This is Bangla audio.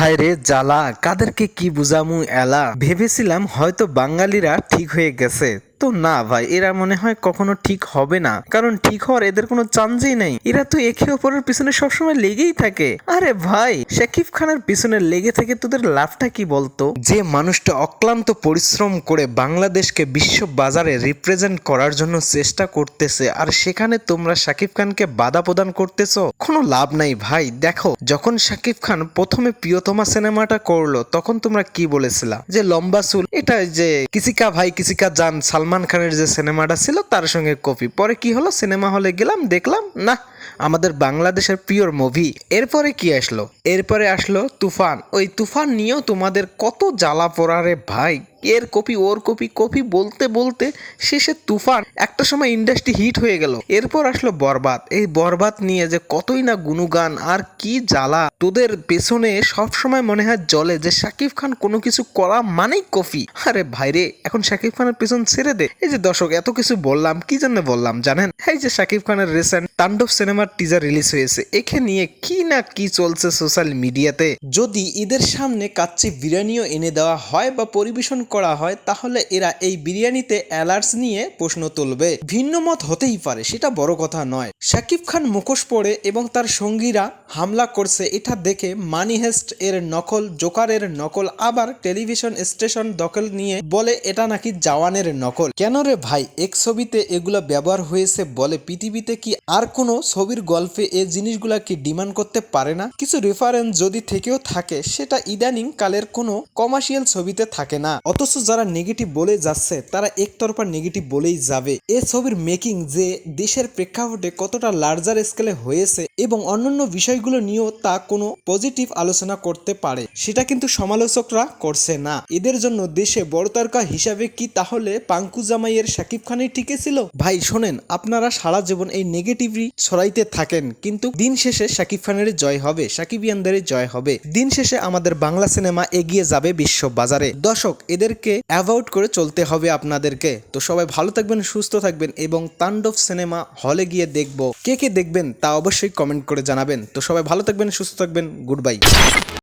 হায় রে জ্বালা কাদেরকে কি বুঝামু এলা? ভেবেছিলাম হয়তো বাঙালিরা ঠিক হয়ে গেছে। তো না ভাই, এরা মনে হয় কখনো ঠিক হবে না। কারণ ঠিক হওয়ার এদের কোনো চান্সই নেই। এরা তো একে অপরের পিছনে সবসময় লেগেই থাকে। আরে ভাই, শাকিব খানের পিছনে লেগে থেকে তোদের লাভটা কি বলতো? যে মানুষটা অক্লান্ত পরিশ্রম করে বাংলাদেশকে বিশ্ব বাজারে রিপ্রেজেন্ট করার জন্য চেষ্টা করতেছে, আর সেখানে তোমরা শাকিব খানকে বাধা প্রদান করতেছো, কোনো লাভ নাই ভাই। দেখো, যখন শাকিব খান প্রথমে প্রিয়তমা সিনেমাটা করল, তখন তোমরা কি বলেছিলা? যে লম্বা চুল এটা যে কিসিকা ভাই, কিসিকা জান, সালমান খানের যে সিনেমাটা ছিল, তার সঙ্গে কপি। পরে কি হলো? সিনেমা হলে গেলাম, দেখলাম, না আমাদের বাংলাদেশের পিওর মুভি এরপরে কি আসলো? এরপরে আসলো তুফান। ওই তুফান নিয়েও তোমাদের কত জ্বালা পড়ারে ভাই। এর কপি, ওর কপি কপি বলতে বলতে শেষে তুফান একটা সময় ইন্ডাস্ট্রি হিট হয়ে গেল। এরপর আসলো বরবাদ। এই বরবাদ নিয়ে যে কতই না গুণগান, আর কি জ্বালা। তোদের পেছনে সব সময় মনে হয় জলে যে শাকিব খান কোনো কিছু করা মানেই কফি। আরে ভাইরে এখন শাকিব খানের পেছন ছেড়ে দে। এই যে দর্শক, এত কিছু বললাম, কি জন্য বললাম জানেন? এই যে শাকিব খানের রিসেন্ট তাণ্ডব সিনেমার টিজার রিলিজ হয়েছে। একে নিয়ে কি না কি চলছে সোশ্যাল মিডিয়াতে যদি ঈদের সামনে কাচ্চি বিরিয়ানিও এনে দেওয়া হয় বা পরিবেশন করা হয়, তাহলে এরা এই বিরিয়ানিতে অ্যালার্স নিয়ে প্রশ্ন তুলবে। ভিন্ন মত হতেই পারে, সেটা বড় কথা নয়। শাকিব খান মুখোশ পরে এবং তার সঙ্গীরা হামলা করছে, এটা দেখে মানি হেস্ট এর নকল জোকারের নকল, আবার টেলিভিশন স্টেশন দখল নিয়ে বলে, এটা নাকি জওয়ানের নকল। কেন রে ভাই, এক ছবিতে এগুলো ব্যবহার হয়েছে বলে পৃথিবীতে কি আর কোনো ছবির গল্পে এই জিনিসগুলা কি ডিমান্ড করতে পারে না? কিছু রেফারেন্স যদি থেকেও থাকে, সেটা ইদানিং কালের কোনো কমার্শিয়াল ছবিতে থাকে না। অথচ যারা নেগেটিভ বলে যাচ্ছে, তারা একতরফা নেগেটিভ বলেই যাবে। এ ছবির মেকিং যে দেশের প্রেক্ষাপটে কতটা লার্জার স্কেলে হয়েছে এবং অন্যান্য বিষয়গুলো নিয়েও তা কোনো পজিটিভ আলোচনা করতে পারে, সেটা কিন্তু সমালোচকরা করছে না। এদের জন্য দেশে বড় তারকা হিসাবে কি তাহলে পাঙ্কু জামাইয়ের শাকিব খানই টিকে ছিল? ভাই, শোনেন, আপনারা সারা জীবন এই নেগেটিভই ছড়াইতে থাকেন, কিন্তু দিন শেষে শাকিব খানের জয় হবে সাকিবিয়ানদের জয় হবে। দিন শেষে আমাদের বাংলা সিনেমা এগিয়ে যাবে বিশ্ব বাজারে। দর্শক, এদেরকে অ্যাভয়েড করে চলতে হবে আপনাদেরকে। তো সবাই ভালো থাকবেন, সুস্থ থাকবেন এবং তাণ্ডব সিনেমা হলে গিয়ে দেখব। কে কে দেখবেন তা অবশ্যই কমেন্ট করে জানাবেন। তো সবাই ভালো থাকবেন, সুস্থ থাকবেন, গুড বাই।